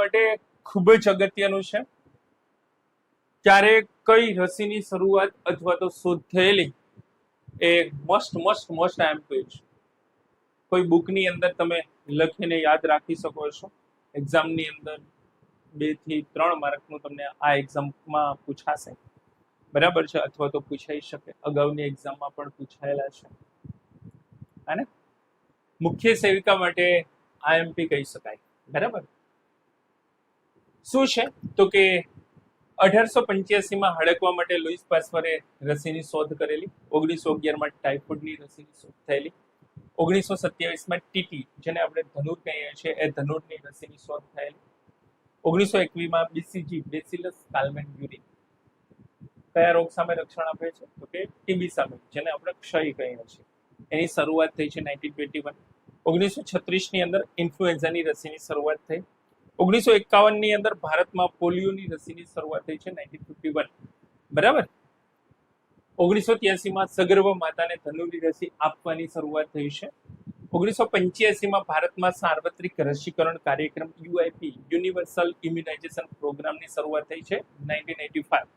માટે ખૂબ જ અગત્યનું છે. ત્યારે કઈ રસીની શરૂઆત અથવા તો શોધ થયેલી એ must must must I am છે કોઈ બુકની અંદર તમે લખીને યાદ રાખી શકો છો. એક્ઝામની અંદર બેથી ત્રણ માર્કનું તમને આ એક્ઝામમાં પૂછાશે. બરાબર છે? અથવા તો પૂછાઈ શકે. અગાઉની એક્ઝામમાં પણ પૂછાયેલા છે. અને મુખ્ય સેવિકા માટે આઈએમપી કહી શકાય. બરાબર? શું છે? તો કે અઢારસો પંચ્યાસીમાં હડકવા માટે લુઈસ પાસ્વરે રસીની શોધ કરેલી, ઓગણીસો અગિયારમાં ટાઇફોઇડની રસીની શોધ થયેલી, ઓગણીસો સત્યાવીસમાં ટીટી, જેને આપણે ધનુર કહીએ છીએ, એ ધનુરની રસીની શોધ થયેલી, ઓગણીસો એકવીસમાં બીસીજી, બેસિલસ કાલ્મેન્યુરી કયા રોગ સામે રક્ષણ આપે છે? તો કે ટીબી સામે, જેને આપણે ક્ષય કહીએ છીએ. એની શરૂઆત થઈ છે નાઇન્ટીન ટ્વેન્ટી વન. ઓગણીસો છત્રીસની અંદર ઇન્ફ્લુએન્ઝાની રસીની શરૂઆત થઈ. ઓગણીસો એકાવનની અંદર ભારતમાં પોલિયોની રસીની શરૂઆત થઈ છે, નાઇન્ટીન ફિફ્ટી વન. બરાબર? ઓગણીસો ત્યાસીમાં સગર્ભ માતાને ધનુની રસી આપવાની શરૂઆત થઈ છે. ઓગણીસો પંચ્યાસીમાં ભારતમાં સાર્વત્રિક રસીકરણ કાર્યક્રમ, યુઆઈપી, યુનિવર્સલ ઇમ્યુનાઇઝેશન પ્રોગ્રામની શરૂઆત થઈ છે, નાઇન્ટીન એટી ફાઈવ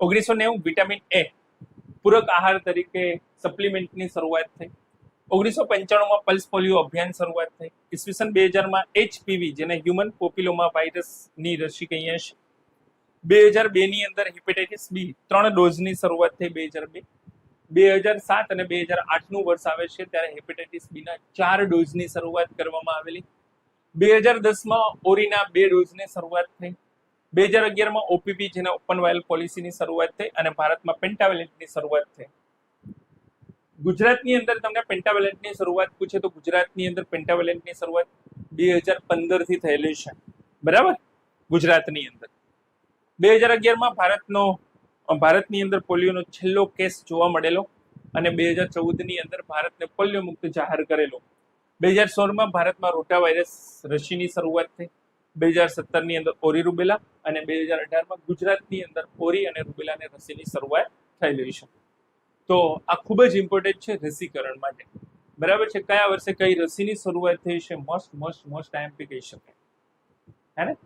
ઓગણીસો નેવું, વિટામિન એ, પૂરક આહાર તરીકે સપ્લિમેન્ટની શરૂઆત થઈ. ઓગણીસો પંચાણુંમાં પલ્સ પોલિયો અભિયાન શરૂઆત થઈ. ઈસવીસન બે હજારમાં એચપીવી, જેને હ્યુમન પોપિલોમા વાયરસની રસી કહીએ છીએ. બે હજાર બે ની અંદર હિપેટાઇટિસ બી ત્રણ ડોઝની શરૂઆત થઈ બે હજાર બે બે હજાર સાત અને બે હજાર આઠનું વર્ષ આવે છે ત્યારે હેપેટાઇટિસ બીના ચાર ડોઝની શરૂઆત કરવામાં આવેલી. બે હજાર દસમાં ઓરીના બે ડોઝની શરૂઆત થઈ. બે હજાર અગિયારમાં ઓપીપી, જેને ઓપન વાયલ પોલિસીની શરૂઆત થઈ અને ભારતમાં પેન્ટાવેલેન્ટની શરૂઆત થઈ. ગુજરાતની અંદર તમને પેન્ટાવેલેન્ટની શરૂઆત પૂછે તો ગુજરાતની અંદર પેન્ટાવેલેન્ટની શરૂઆત બે હજાર પંદરથી થયેલી છે. બરાબર? ગુજરાતની અંદર. બે હજાર અગિયારમાં ભારતનો, ભારતની અંદર પોલિયોનો છેલ્લો કેસ જોવા મળેલો અને બે હજાર ચૌદની અંદર ભારતને પોલિયો મુક્ત જાહેર કરેલો. બે હજાર સોળમાં ભારતમાં રોટા વાયરસ રસીની શરૂઆત થઈ. બે હજાર સત્તરની અંદર ઓરી રૂબેલા અને બે હજાર અઢારમાં ગુજરાતની અંદર ઓરી અને રૂબેલાની રસીની શરૂઆત થયેલી છે. તો આ ખૂબ જ ઇમ્પોર્ટન્ટ છે રસીકરણ માટે. બરાબર છે? કયા વર્ષે કઈ રસીની શરૂઆત થઈ છે? મસ્ટ મસ્ટ મસ્ટ આઈએમપી કહી શકાય. હે ને?